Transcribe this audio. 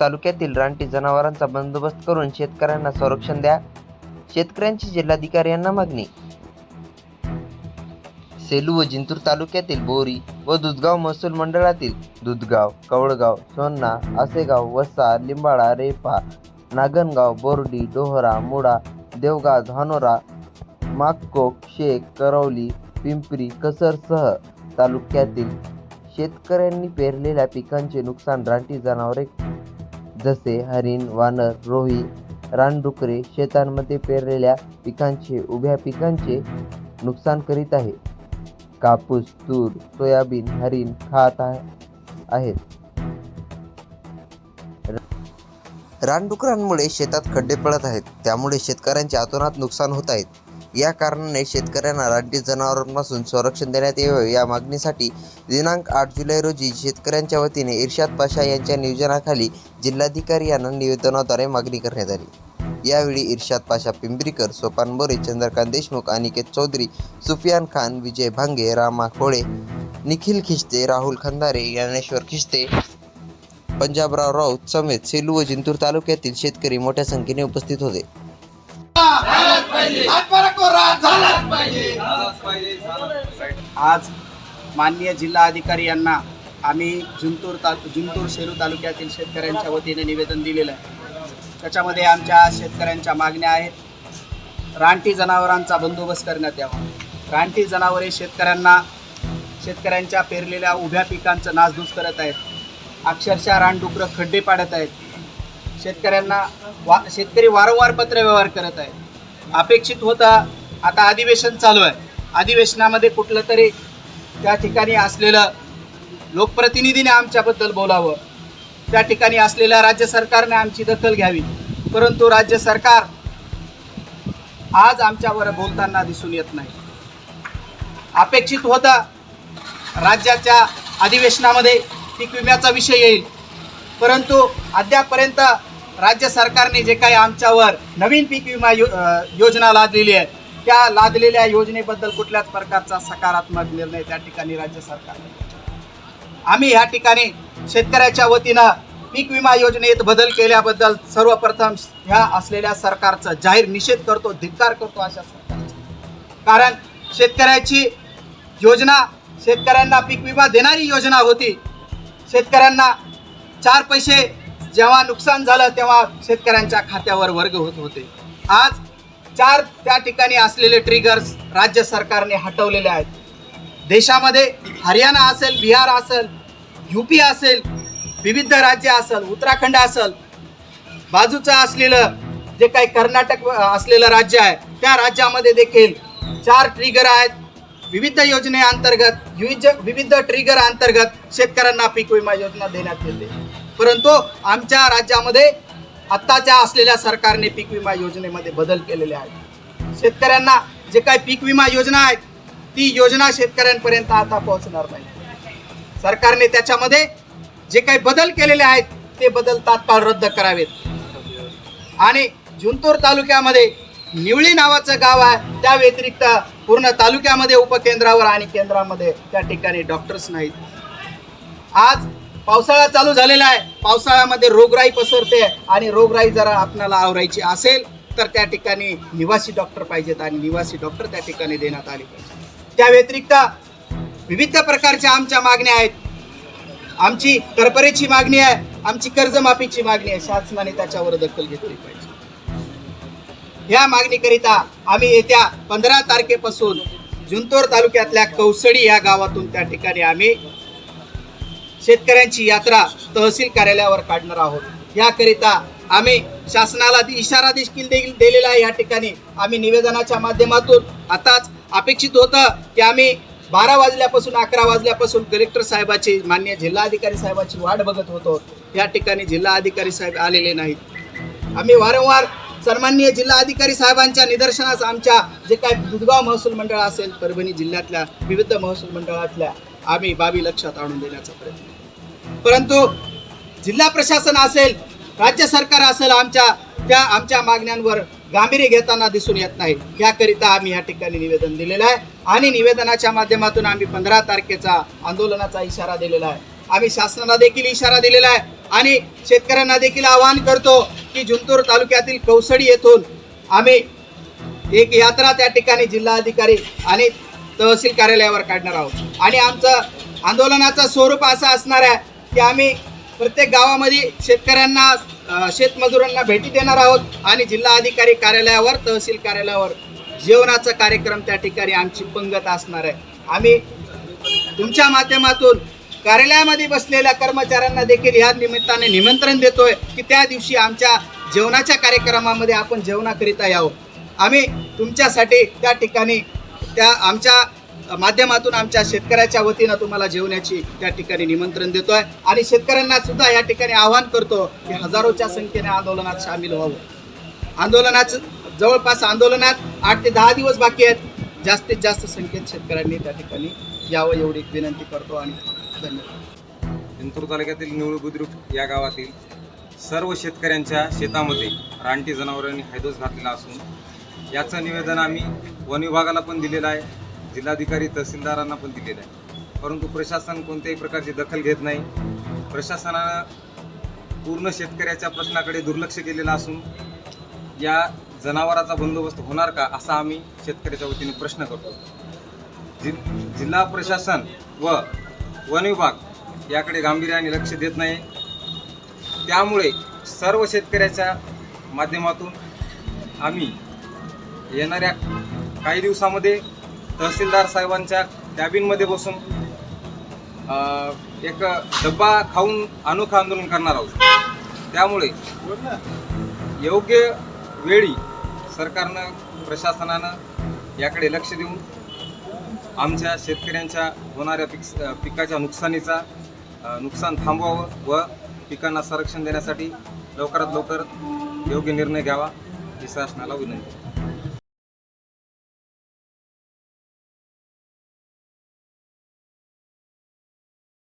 तालुक्यातील रानटी जनावरांचा बंदोबस्त करून शेतकऱ्यांना संरक्षण द्या. शेतकऱ्यांची जिल्हाधिकारी यांना मागणी. सेलू व जिंतूर तालुक्यातील बोरी व दुधगाव महसूल मंडळातील दुधगाव कवळगाव सोन्ना आसेगाव वसा लिंबाळा रेपा नागनगाव बोर्डी डोहरा मुडा देवगाव धानोरा माककोक शेख करवली पिंपरी कसरसह तालुक्यातील शेतकऱ्यांनी पेरलेल्या पिकांचे नुकसान रानटी जनावरे जसे हरिण वानर रोही रानडुकरे शेतांमध्ये पेरलेल्या पिकांचे उभ्या पिकांचे नुकसान करीत आहे. कापूस तूर सोयाबीन हरिण खात आहेत. रानडुकरांमुळे शेतात खड्डे पडत आहेत. त्यामुळे शेतकऱ्यांचे आतोनात नुकसान होत आहेत या कारणाने शेतकऱ्यांना राज्य जनावरांपासून संरक्षण देण्यात यावे. या मागणीसाठी दिनांक आठ जुलै रोजी शेतकऱ्यांच्या वतीने इर्शाद पाशा यांच्या नियोजनाखाली जिल्हाधिकारी यांना निवेदनाद्वारे मागणी करण्यात आली. यावेळी इर्शाद पाशा पिंपरीकर सोपान बोरे चंद्रकांत देशमुख अनिकेत चौधरी सुफियान खान विजय भांगे रामा खोळे निखिल खिस्ते राहुल खंदारे ज्ञानेश्वर खिस्ते पंजाबराव राऊत समेत सेलू व जिंतूर तालुक्यातील शेतकरी मोठ्या संख्येने उपस्थित होते. आज माननीय जिल्हा अधिकारी यांना आम्ही जिंतूर ता जिंतूर सेलू तालुक्यातील शेतकऱ्यांच्या वतीने निवेदन दिलेलं आहे. त्याच्यामध्ये आमच्या शेतकऱ्यांच्या मागण्या आहेत. रानटी जनावरांचा बंदोबस्त करण्यात यावा. रानटी जनावरे शेतकऱ्यांना शेतकऱ्यांच्या पेरलेल्या उभ्या पिकांचं नासधूस करत आहेत. अक्षरशः रानडुकरं खड्डे पाडत आहेत. शेतकऱ्यांना वा शेतकरी वारंवार पत्रव्यवहार करत आहेत. अपेक्षित होता. आता अधिवेशन चालू आहे. अधिवेशनामध्ये कुठलं तरी त्या ठिकाणी असलेलं लोकप्रतिनिधीने आमच्याबद्दल बोलावं. त्या ठिकाणी असलेल्या राज्य सरकारने आमची दखल घ्यावी. परंतु राज्य सरकार आज आमच्यावर बोलताना दिसून येत नाही. अपेक्षित होता राज्याच्या अधिवेशनामध्ये पीक विम्याचा विषय येईल. परंतु अद्यापर्यंत राज्य सरकारने जे काही आमच्यावर नवीन पीक विमा यो योजना लादलेली आहे त्या लादलेल्या योजनेबद्दल कुठल्याच प्रकारचा सकारात्मक निर्णय त्या ठिकाणी राज्य सरकारने आम्ही ह्या ठिकाणी शेतकऱ्याच्या वतीनं पीक विमा योजनेत बदल केल्याबद्दल सर्वप्रथम ह्या असलेल्या सरकारचा जाहीर निषेध करतो धिक्कार करतो अशा सरकारचा. कारण शेतकऱ्याची योजना शेतकऱ्यांना पीक विमा देणारी योजना होती. शेतकऱ्यांना चार पैसे जेव्हा नुकसान झालं तेव्हा शेतकऱ्यांच्या खात्यावर वर्ग होत होते. आज चार त्या ठिकाणी असलेले ट्रिगर्स राज्य सरकारने हटवलेले आहेत. देशामध्ये हरियाणा असेल बिहार असेल युपी असेल विविध राज्य असेल उत्तराखंड असेल बाजूचं असलेलं जे काही कर्नाटक असलेलं राज्य आहे त्या राज्यामध्ये देखील चार ट्रिगर आहेत. विविध योजनेअंतर्गत विविध विविध ट्रिगर अंतर्गत शेतकऱ्यांना पीक विमा योजना देण्यात येते. परंतु आमच्या राज्यामध्ये आत्ताच्या असलेल्या सरकारने पीक विमा योजनेमध्ये बदल केलेले आहेत. शेतकऱ्यांना जे काही पीक विमा योजना आहेत ती योजना शेतकऱ्यांपर्यंत आता पोहोचणार नाही. सरकारने त्याच्यामध्ये जे काही बदल केलेले आहेत ते बदल तात्काळ रद्द करावेत. आणि जुंतूर तालुक्यामध्ये निवळी नावाचं गाव आहे त्या व्यतिरिक्त पूर्ण तालुक्यामध्ये उपकेंद्रावर आणि केंद्रामध्ये त्या ठिकाणी डॉक्टर्स नाहीत. आज पावसाळा चालू झालेला आहे. पावसाळ्यामध्ये रोगराई पसरते आणि रोगराई जरा आपणाला आवरायची असेल तर त्या ठिकाणी निवासी डॉक्टर पाहिजेत आणि निवासी डॉक्टर त्या ठिकाणी देण्यात आले पाहिजे त्या व्यतिरिक्त विविध प्रकारच्या आमच्या मागण्या आहेत. आमची करपरेची मागणी आहे आमची कर्जमाफीची मागणी आहे. शासनाने त्याच्यावर दखल घेतली पाहिजे. या मागणीकरिता आम्ही येत्या पंधरा तारखेपासून जुंतोर तालुक्यातल्या कौसडी या गावातून त्या ठिकाणी आम्ही शेतकऱ्यांची यात्रा तहसील कार्यालयावर काढणार आहोत. याकरिता आम्ही शासनाला इशारा देखील देखील दिलेला आहे या ठिकाणी. आम्ही निवेदनाच्या माध्यमातून आताच अपेक्षित होतं की आम्ही बारा वाजल्यापासून अकरा वाजल्यापासून कलेक्टर साहेबाची मान्य जिल्हाधिकारी साहेबाची वाट बघत होतो. या ठिकाणी जिल्हाधिकारी साहेब आलेले नाहीत. आम्ही वारंवार सन्माननीय जिल्हाधिकारी साहेबांच्या निदर्शनास आमच्या जे काय दुधगाव महसूल मंडळ असेल परभणी जिल्ह्यातल्या विविध महसूल मंडळातल्या आम्ही बाबी लक्षात आणून देण्याचा प्रयत्न परंतु जिल्हा प्रशासन असेल राज्य सरकार असेल आमच्या त्या आमच्या मागण्यांवर गांभीर्य घेताना दिसून येत नाही. याकरिता आम्ही या ठिकाणी निवेदन दिलेलं आहे. आणि निवेदनाच्या माध्यमातून आम्ही पंधरा तारखेचा आंदोलनाचा इशारा दिलेला आहे. आम्ही शासनाला देखील इशारा दिलेला आहे. आणि शेतकऱ्यांना देखील आवाहन करतो की जिंतूर तालुक्यातील कौसडी येथून आम्ही एक यात्रा त्या ठिकाणी जिल्हाधिकारी आणि तहसील कार्यालयावर काढणार आहोत. आणि आमचं आंदोलनाचं स्वरूप असं असणार आहे की आम्ही प्रत्येक गावामध्ये शेतकऱ्यांना शेतमजुरांना भेटी देणार आहोत आणि जिल्हाधिकारी कार्यालयावर तहसील कार्यालयावर जेवणाचा कार्यक्रम त्या ठिकाणी आमची पंगत असणार आहे. आम्ही तुमच्या माध्यमातून कार्यालयामध्ये बसलेल्या कर्मचाऱ्यांना देखील या निमित्ताने निमंत्रण देतोय की त्या दिवशी आमच्या जेवणाच्या कार्यक्रमामध्ये आपण जेवणाकरिता यावं. आम्ही तुमच्यासाठी त्या ठिकाणी त्या आमच्या माध्यमातून आमच्या शेतकऱ्याच्या वतीनं तुम्हाला जेवण्याची त्या ठिकाणी निमंत्रण देतोय. आणि शेतकऱ्यांना सुद्धा या ठिकाणी आवाहन करतो की हजारोच्या संख्येने आंदोलनात सामील व्हावं. आंदोलनाचं जवळपास आंदोलनात आठ ते दहा दिवस बाकी आहेत. जास्तीत जास्त संख्येत शेतकऱ्यांनी त्या ठिकाणी यावं एवढी विनंती करतो आणि धन्यवाद. जिंतूर तालुक्यातील निवळ बुद्रुक या गावातील सर्व शेतकऱ्यांच्या शेतामध्ये रानटी जनावरांनी हैदोस घातलेला असून याचं निवेदन आम्ही वन विभागाला पण दिलेलं आहे. जिल्हाधिकारी तहसीलदारांना पण दिलेलं आहे. परंतु प्रशासन कोणत्याही प्रकारची दखल घेत नाही. प्रशासनानं पूर्ण शेतकऱ्याच्या प्रश्नाकडे दुर्लक्ष केलेलं असून या जनावराचा बंदोबस्त होणार का असा आम्ही शेतकऱ्याच्या वतीने प्रश्न करतो. जि जिल्हा प्रशासन व वन विभाग याकडे गांभीर्याने लक्ष देत नाही. त्यामुळे सर्व शेतकऱ्याच्या माध्यमातून आम्ही येणाऱ्या काही दिवसामध्ये तहसीलदार साहेबांच्या कॅबिनमध्ये बसून एक डब्बा खाऊन अनोखं आंदोलन करणार आहोत. त्यामुळे योग्य वेळी सरकारनं प्रशासनानं याकडे लक्ष देऊन आमच्या शेतकऱ्यांच्या होणाऱ्या पिक पिकाच्या नुकसानीचा नुकसान थांबवावं व पिकांना संरक्षण देण्यासाठी लवकरात लवकर योग्य निर्णय घ्यावा ही शासनाला विनंती.